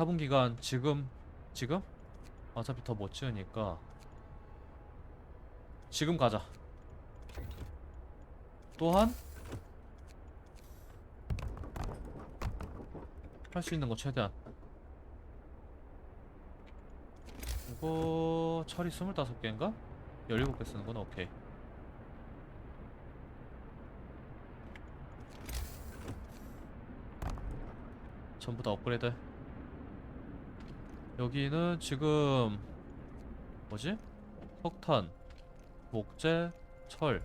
파분 기간 지금 지금 어차피 더 못 지으니까 지금 가자. 또한 할 수 있는 거 최대한. 이거 철이 25개인가? 17개 쓰는 건 오케이. 전부 다 업그레이드. 여기는 지금 뭐지? 석탄, 목재, 철.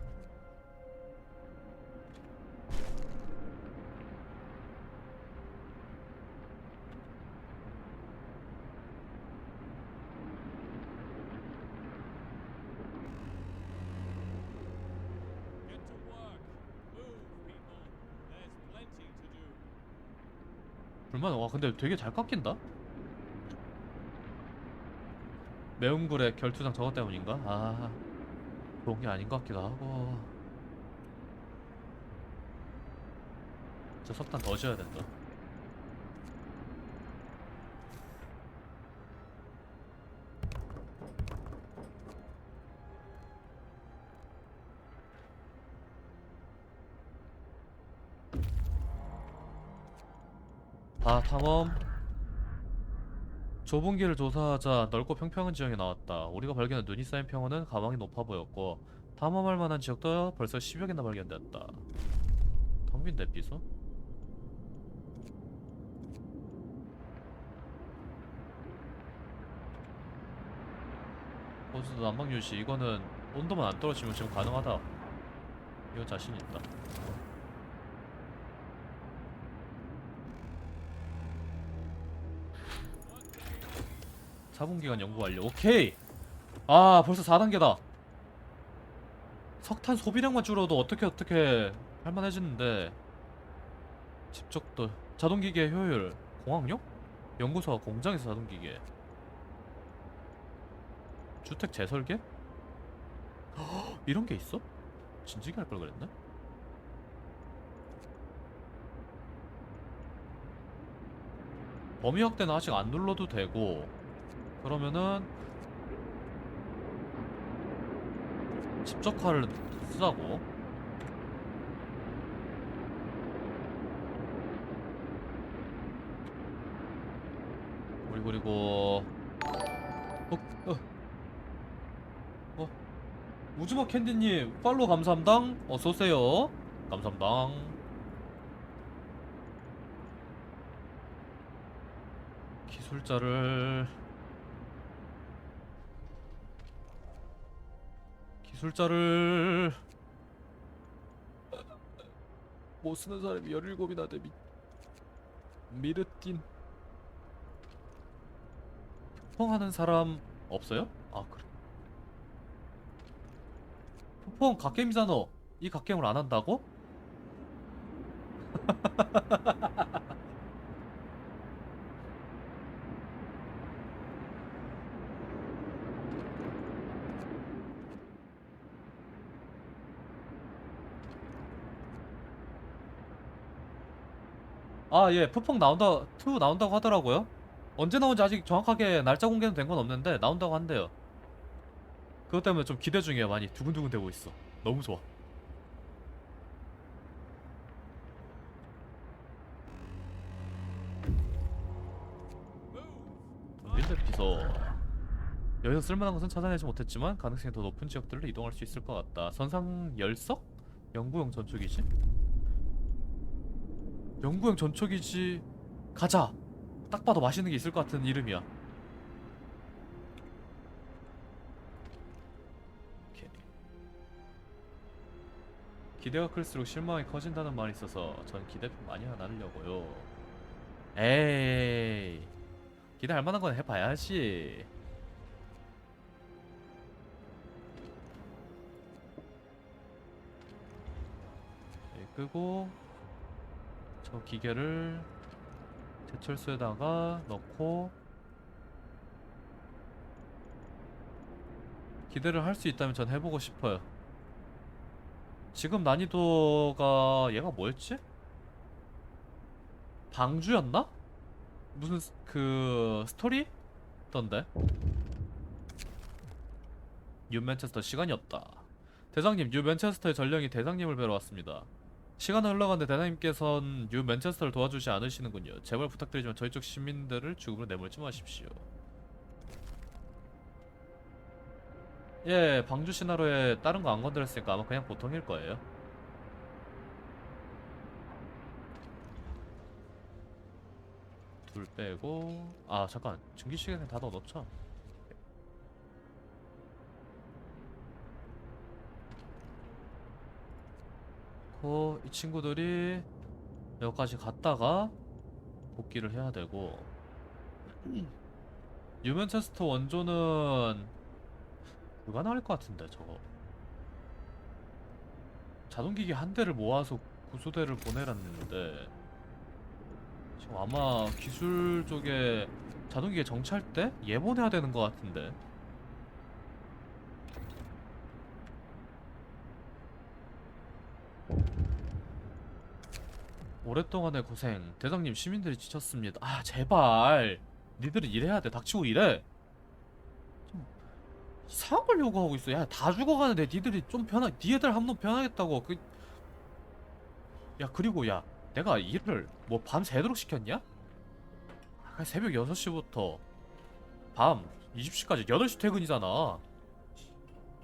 불만 와 근데 되게 잘 깎인다. 매운굴의 결투장 저것 때문인가? 아 그런 게 아닌 것 같기도 하고. 저 석탄 더 지어야 된다. 아 탐험 좁은 길을 조사하자 넓고 평평한 지형이 나왔다. 우리가 발견한 눈이 쌓인 평원은 가망이 높아 보였고 탐험할 만한 지역도 벌써 10여 개나 발견됐다. 텅빈 대피소? 호수도 난방 유지 이거는 온도만 안 떨어지면 지금 가능하다. 이거 자신 있다 자본기간 연구 완료. 오케이. 아, 벌써 4단계다. 석탄 소비량만 줄어도 어떻게 어떻게 할만해지는데. 집적도 자동기계 효율 공학용? 연구소와 공장에서 자동기계. 주택 재설계? 헉, 이런 게 있어? 진지게 할 걸 그랬나? 범위 확대는 아직 안 눌러도 되고 그러면은 집적화를 쓰자고 우리 그리고 어, 어. 어. 우즈마 캔디님 팔로우 감사합니다 어서오세요 감사합니다 기술자를 기술자를 못 쓰는 사람이 17이나 돼 미... 미르틴 폭풍하는 사람 없어요? 아 그래 폭풍 갓겜이잖아 이 갓겜을 안 한다고? 아, 예, 푸펑 나온다, 2 나온다고 하더라고요. 언제 나온지 아직 정확하게 날짜 공개는 된 건 없는데, 나온다고 한대요. 그것 때문에 좀 기대 중이야, 많이. 두근두근 되고 있어. 너무 좋아. 윈드 비서. 여기서 쓸만한 것은 찾아내지 못했지만, 가능성이 더 높은 지역들로 이동할 수 있을 것 같다. 선상 열석? 연구용 전초기지? 연구용 전초기지. 가자. 딱 봐도 맛있는 게 있을 것 같은 이름이야. 기대가 클수록 실망이 커진다는 말이 있어서 전 기대 좀 많이 안 하려고요. 에이. 기대할 만한 건 해봐야지. 네, 끄고 저 기계를 제철소에다가 넣고 기대를 할 수 있다면 전 해보고 싶어요. 지금 난이도가 얘가 뭐였지? 방주였나? 무슨 스- 그 스토리? 던데 뉴 맨체스터 시간이 없다 대장님 뉴 맨체스터의 전령이 대장님을 뵈러 왔습니다 시간은 흘러가는데 대장님께선 뉴 맨체스터를 도와주지 않으시는군요. 제발 부탁드리지만 저희 쪽 시민들을 죽음으로 내몰지 마십시오. 예 방주 시나로에 다른 거 안 건드렸으니까 아마 그냥 보통일 거예요. 둘 빼고 아 잠깐. 증기 시간에 다 넣어 놓자 그이 친구들이 여기까지 갔다가 복귀를 해야 되고. 유맨체스터 원조는 불가능할 것 같은데 저거. 자동기기 한 대를 모아서 구조대를 보내놨는데 지금 아마 기술 쪽에 자동기계 정찰 때? 예보내야 되는 것 같은데 오랫동안의 고생. 대장님 시민들이 지쳤습니다. 아 제발. 니들은 일해야 돼. 닥치고 일해. 좀 이상한 걸 요구하고 있어. 야 다 죽어가는데 니들이 좀 편하 니들 한번 편하겠다고. 그 야 그리고 야 내가 일을 뭐 밤 새도록 시켰냐? 아, 새벽 6시부터 밤 20시까지 8시 퇴근이잖아.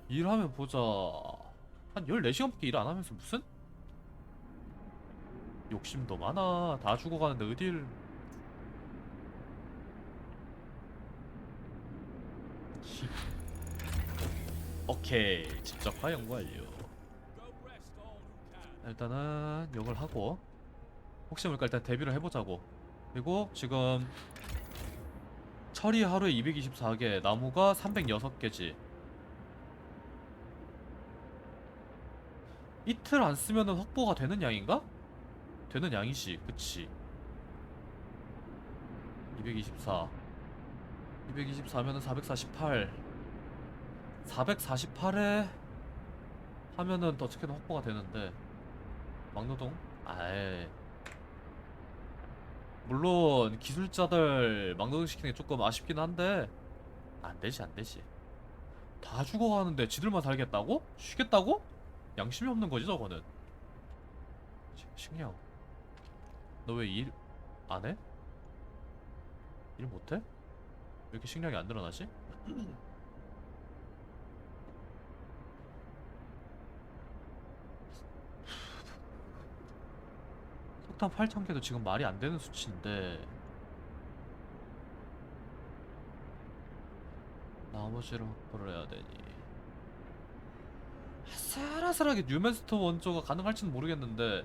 일하면 보자. 한 14시간밖에 일 안 하면서 무슨? 욕심도 많아. 다 죽어가는데 어딜. 오케이. 직접화 연구 완료. 일단은 욕을 하고. 혹시 모르니까 일단 데뷔를 해보자고. 그리고 지금 철이 하루에 224개 나무가 306개지. 이틀 안 쓰면은 확보가 되는 양인가? 되는 양이지 그치? 224 224면은 448 448에 하면은 어떻게든 확보가 되는데. 막노동? 아예. 물론 기술자들 막노동 시키는 게 조금 아쉽긴 한데. 안 되지 안 되지. 다 죽어가는데 지들만 살겠다고? 쉬겠다고? 양심이 없는 거지 저거는. 시- 식량 너 왜 일 안 해? 일 못해? 왜 이렇게 식량이 안 늘어나지? 석탄 8,000개도 지금 말이 안 되는 수치인데 나머지를 확보를 해야 되니 아슬아슬하게 뉴맨스터 원조가 가능할지는 모르겠는데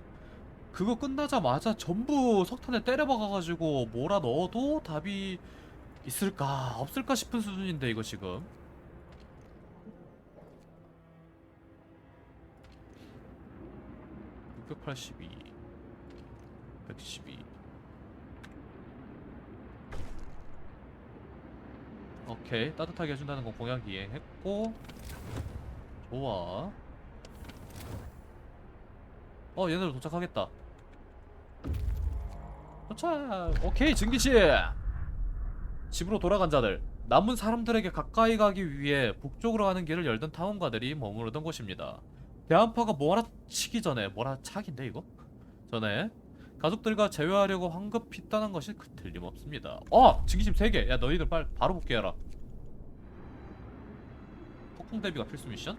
그거 끝나자마자 전부 석탄에 때려박아가지고 몰아 넣어도 답이 있을까? 없을까 싶은 수준인데 이거 지금. 682 112 오케이. 따뜻하게 해준다는 건 공약 이행했고. 좋아. 어 얘네들 도착하겠다 도착 오케이 증기씨 집으로 돌아간 자들 남은 사람들에게 가까이 가기 위해 북쪽으로 가는 길을 열던 탐험가들이 머무르던 곳입니다 대한파가 몰아치기 전에 몰아차기인데 이거? 전에 가족들과 제외하려고 황급히 떠난 것이 그 틀림없습니다. 어! 증기심 3개! 야 너희들 빨리 바로 복귀해라. 폭풍 대비가 필수 미션?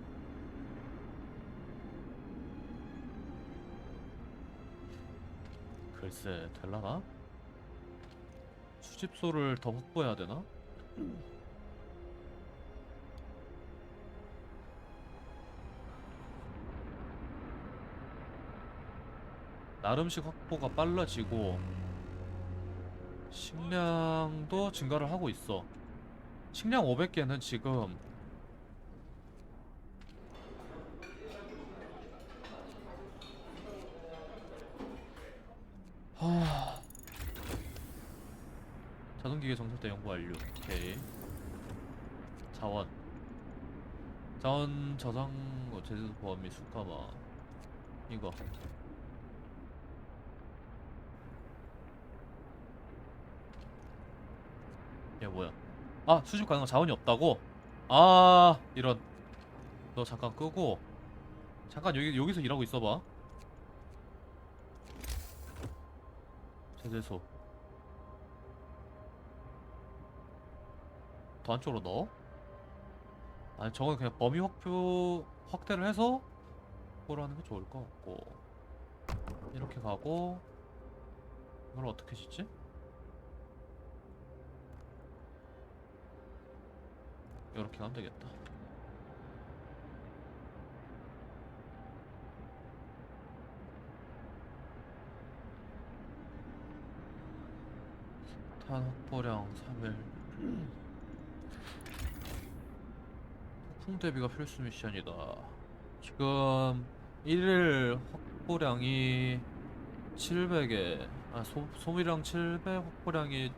글쎄 될라나? 수집소를 더 확보해야 되나? 나름씩 확보가 빨라지고 식량도 증가를 하고 있어. 식량 500개는 지금 하... 정찰대 연구 완료. 오케이. 자원. 자원 저장 뭐 제주도 보험 및 수카마 이거 얘 뭐야? 아 수집 가능한 자원이 없다고? 아 이런 너 잠깐 끄고 잠깐 여기 여기서 일하고 있어봐. 제재소 더 안쪽으로 넣어? 아니 저건 그냥 범위 확표 확대를 해서 그걸 하는 게 좋을 것 같고 이렇게 가고 이걸 어떻게 짓지? 이렇게 가면 되겠다. 탄 확보량 3일 폭풍 대비가 필수 미션이다. 지금 1일 확보량이 700에 아 소, 소비량 700 확보량이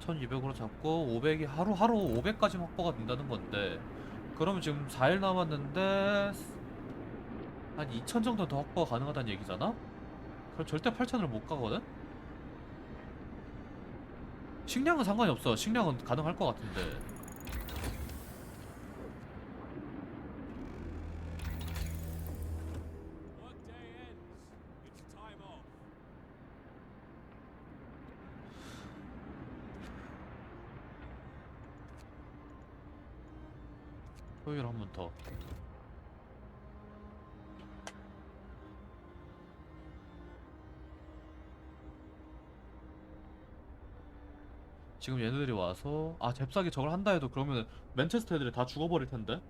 1200으로 잡고 500이 하루 하루 500까지 확보가 된다는 건데 그러면 지금 4일 남았는데 한 2000 정도 더 확보가 가능하다는 얘기잖아? 그럼 절대 8000을 못 가거든? 식량은 상관이 없어 식량은 가능할 것 같은데 토요일 한번 더. 지금 얘네들이 와서 아 잽싸게 저걸 한다 해도 그러면 맨체스터 애들이 다 죽어버릴 텐데.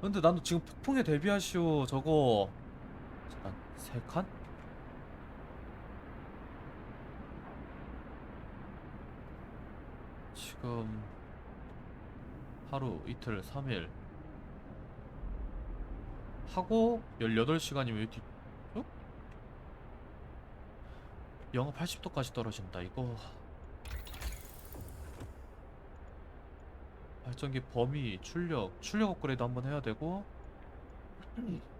근데 나도 지금 폭풍에 대비하시오 저거 잠깐 세 칸? 지금 하루 이틀 3일 하고 18시간이면 뒤 어? 영하 80도까지 떨어진다 이거 발전기 범위 출력 출력 업그레이드 한번 해야 되고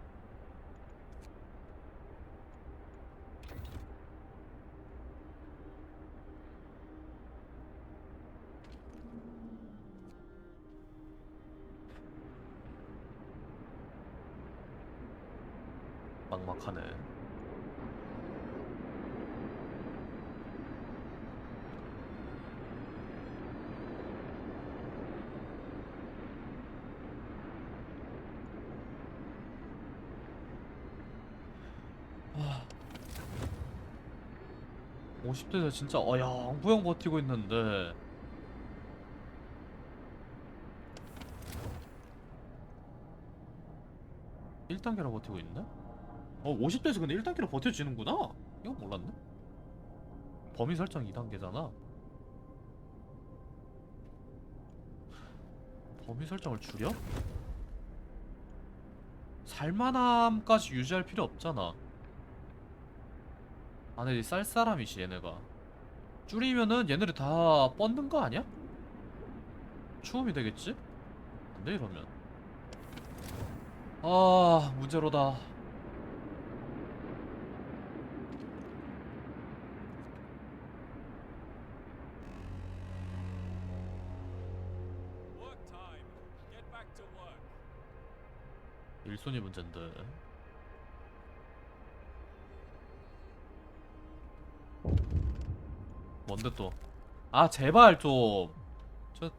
막막하네. 아. 50대에서 진짜 어영부영 버티고 있는데 일단계로 버티고 있네? 어 50대에서 근데 1단계로 버텨지는구나? 이건 몰랐네 범위 설정 2단계잖아 범위 설정을 줄여? 살만함까지 유지할 필요 없잖아 안에 쌀쌀함이지 얘네가 줄이면은 얘네들 다 뻗는 거 아니야? 추움이 되겠지? 안돼 이러면 아 문제로다 일손이 문제인데 뭔데 또? 아 제발 좀. 저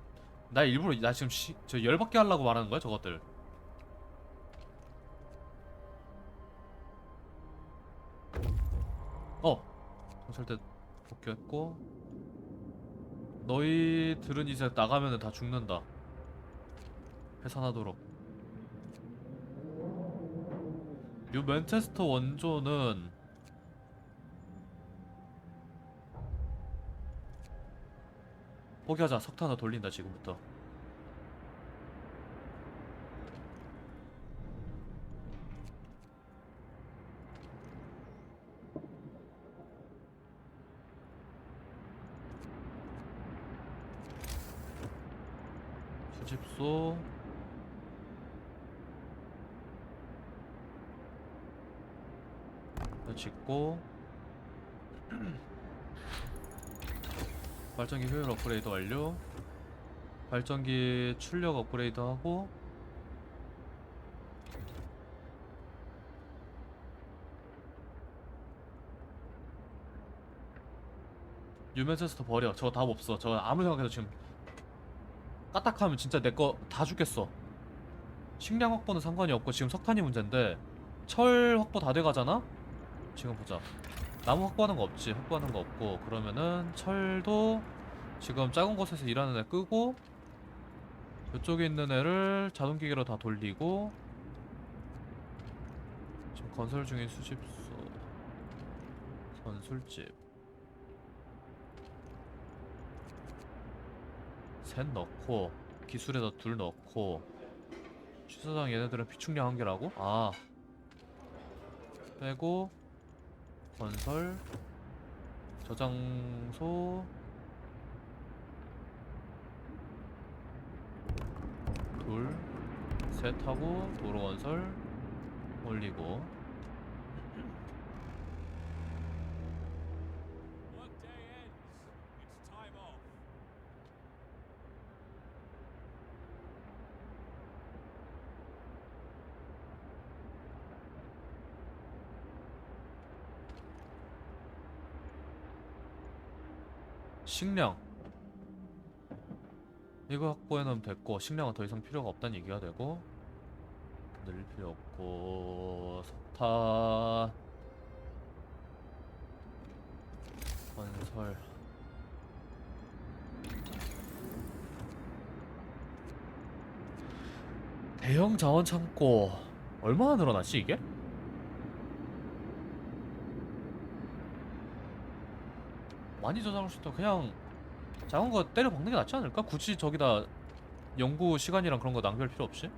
나 일부러 나 지금 시, 저 열받게 하려고 말하는 거야 저것들. 어 경찰대 복귀했고 너희들은 이제 나가면은 다 죽는다. 해산하도록. 요 맨체스터 원조는 포기하자. 석탄을 돌린다 지금부터 수집소 이거 짓고 발전기 효율 업그레이드 완료. 발전기 출력 업그레이드 하고. 유면세스터 버려. 저거 답 없어. 저 아무리 생각해도 지금 까딱하면 진짜 내 거 다 죽겠어. 식량 확보는 상관이 없고 지금 석탄이 문제인데 철 확보 다 돼가잖아? 지금 보자. 나무 확보하는 거 없지. 확보하는 거 없고. 그러면은 철도 지금 작은 곳에서 일하는 애 끄고 이쪽에 있는 애를 자동기계로 다 돌리고 지금 건설 중인 수집소 선술집 셋 넣고 기술에다 둘 넣고 취소장 얘네들은 비축량 한 개라고? 아 빼고 건설 저장소 둘 셋 하고 도로 건설 올리고. 식량 이거 확보해놓으면 됐고 식량은 더 이상 필요가 없다는 얘기가 되고 늘릴 필요 없고 석탄 건설. 대형 자원 창고. 얼마나 늘어났지 이게? 많이 저장할 수 있다. 그냥 작은 거 때려 박는 게 낫지 않을까? 굳이 저기다 연구 시간이랑 그런 거 낭비할 필요 없이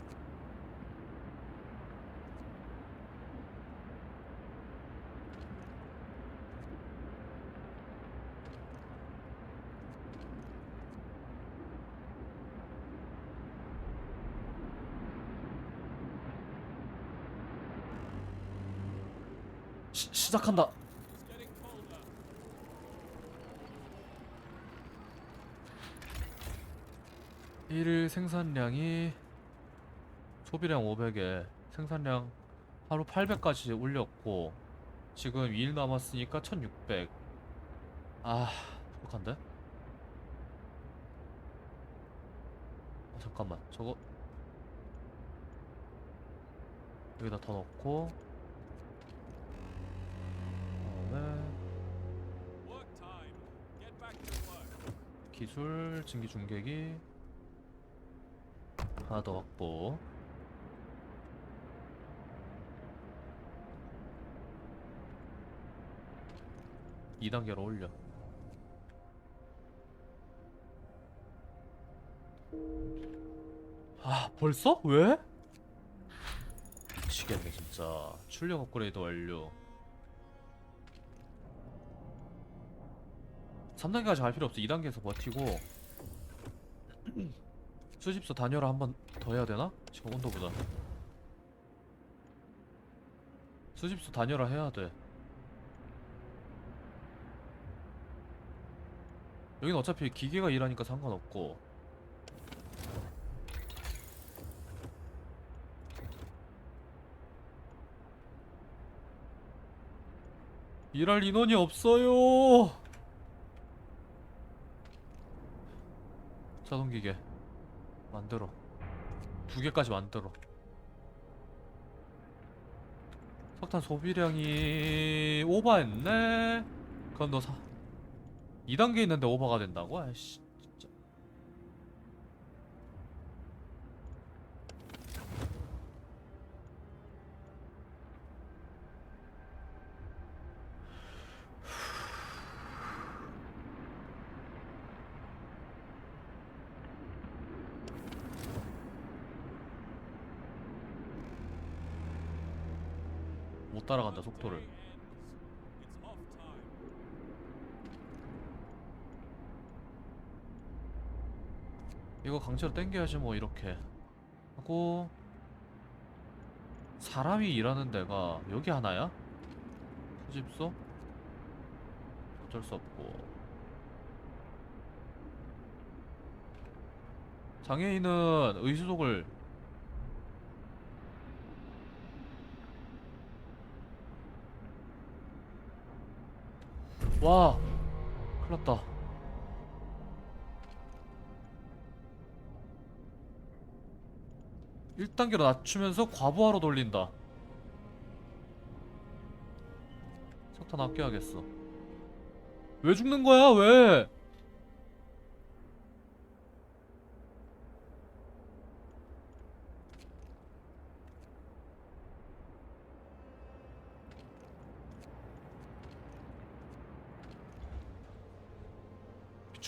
시, 시작한다 1일 생산량이 소비량 500에 생산량 하루 800까지 올렸고 지금 2일 남았으니까 1600 아... 부족한데? 어, 잠깐만. 저거 여기다 더 넣고 기술, 증기 중계기. 하나 더 확보. 2단계로 올려. 아 벌써? 왜? 미치겠네 진짜. 출력 업그레이드 완료. 3단계까지 갈 필요 없어. 2단계에서 버티고 수집소 단열화 한번 더 해야 되나? 지금 온도보다 수집소 단열화 해야 돼. 여긴 어차피 기계가 일하니까 상관없고. 일할 인원이 없어요. 자동기계 만들어. 두 개까지 만들어. 석탄 소비량이 오버했네. 그럼 너 사... 2단계 있는데 오버가 된다고? 아이씨 진짜 못 time. 이거 강제로 땡겨야지 뭐 이렇게 하고 사람이 일하는 데가 여기 하나야? 수집소? 어쩔 수 없고 장애인은 의수족을 와 큰일났다. 1단계로 낮추면서 과부하로 돌린다. 석탄 아껴야겠어. 왜 죽는 거야 왜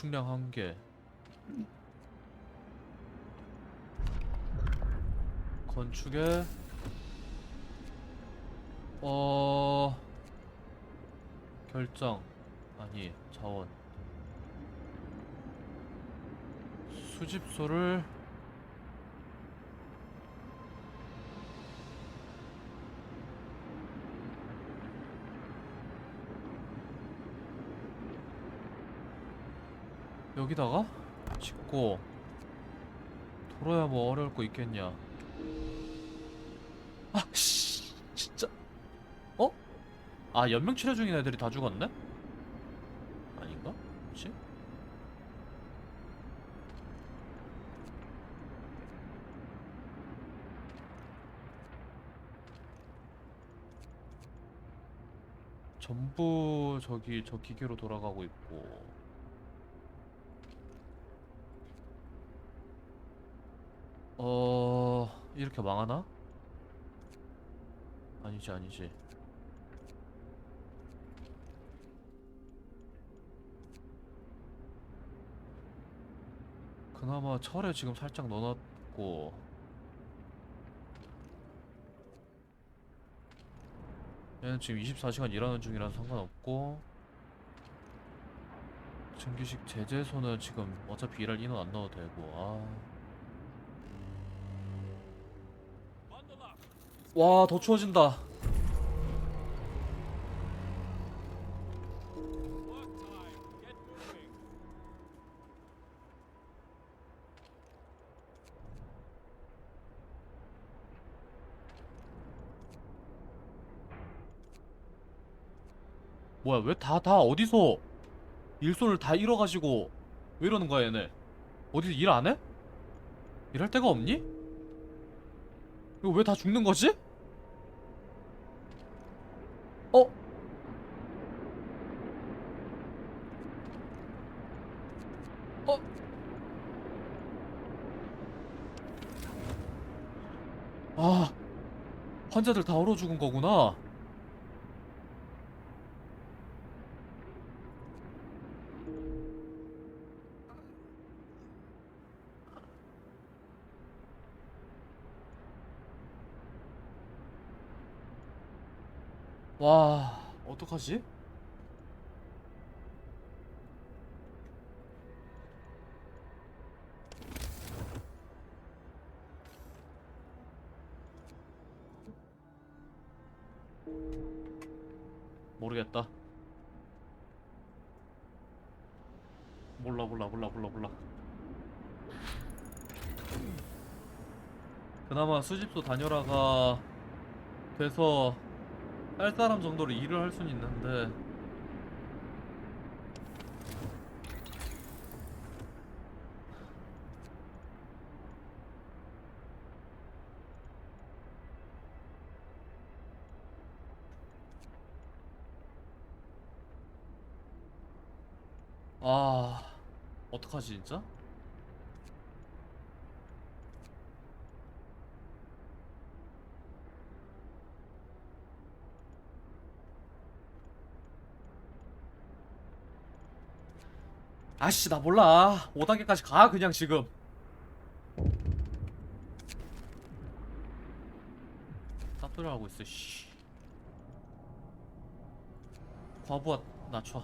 비축량 한 개 건축에 어 결정 아니 자원. 수집소를 여기다가 짓고 돌아야 뭐 어려울 거 있겠냐 아, 씨, 진짜. 어? 아, 연명 치료 중인 애들이 다 죽었네? 아닌가? 그치? 전부 저기 저 기계로 돌아가고 있고 어 이렇게 망하나? 아니지 아니지. 그나마 철에 지금 살짝 넣어놨고. 얘는 지금 24시간 일하는 중이라서 상관없고. 증기식 제재소는 지금 어차피 일할 인원 안 넣어도 되고. 아 와, 더 추워진다. 뭐야, 왜 다, 다 어디서 일손을 다 잃어가지고 왜 이러는 거야, 얘네? 어디서 일 안 해? 일할 데가 없니? 이거 왜 다 죽는 거지? 어? 어? 아, 환자들 다 얼어 죽은 거구나. 와, 어떡하지? 모르겠다. 몰라 몰라 몰라 몰라 몰라. 그나마 수집소 다녀라가 돼서 할 사람 정도로 일을 할 수는 있는데 아 어떡하지 진짜? 아씨 나 몰라. 5단계까지 가 그냥 지금. 쌉소리 하고 있어 씨. 과부하 낮춰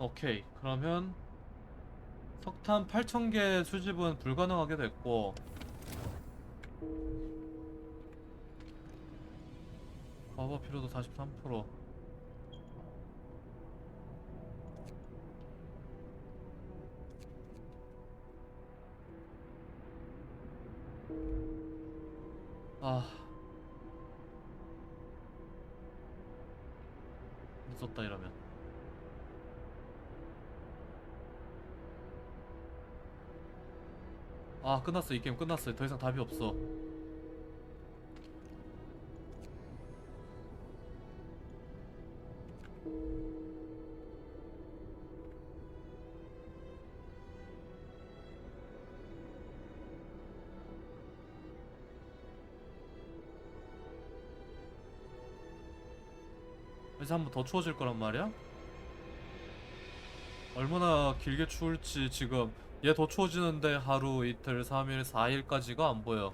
오케이. 그러면 석탄 8,000개 수집은 불가능하게 됐고. 과거 필요도 43% 아 끝났어. 이 게임 끝났어요 더 이상 답이 없어. 그래서 한번 더 추워질 거란 말이야? 얼마나 길게 추울지 지금 얘 더 추워지는데 하루 이틀 3일 4일까지가 안 보여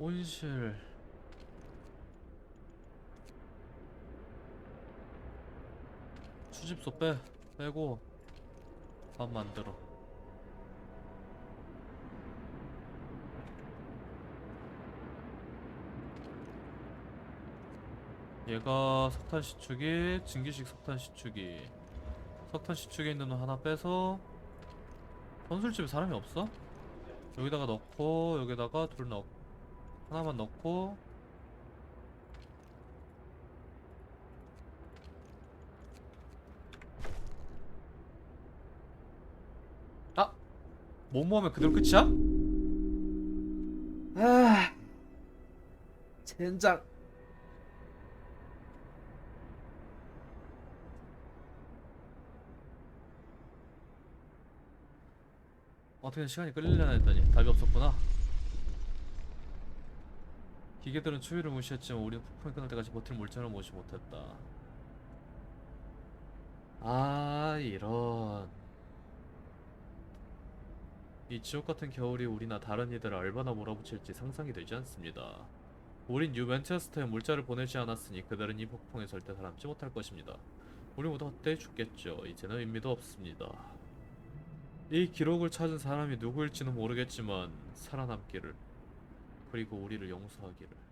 온실. 수집소 빼 빼고 밥 만들어. 얘가 석탄 시축이 증기식 석탄 시축이. 석탄 시축에 있는 거 하나 빼서 건술집에 사람이 없어? 여기다가 넣고 여기다가 둘 넣고 하나만 넣고 아! 못 모으면 그대로 끝이야? 아 젠장 어떻게 시간이 끌리려나 했더니 답이 없었구나 기계들은 추위를 무시했지만 우리는 폭풍이 끝날 때까지 버틸 물자를 모지 못했다. 아 이런 이 지옥 같은 겨울이 우리나 다른 이들을 얼마나 몰아붙일지 상상이 되지 않습니다. 우린 뉴 맨체스터에 물자를 보내지 않았으니 그들은 이 폭풍에 절대 살아남지 못할 것입니다. 우리 모두 헛되이 죽겠죠. 이제는 의미도 없습니다. 이 기록을 찾은 사람이 누구일지는 모르겠지만 살아남기를 그리고 우리를 용서하기를.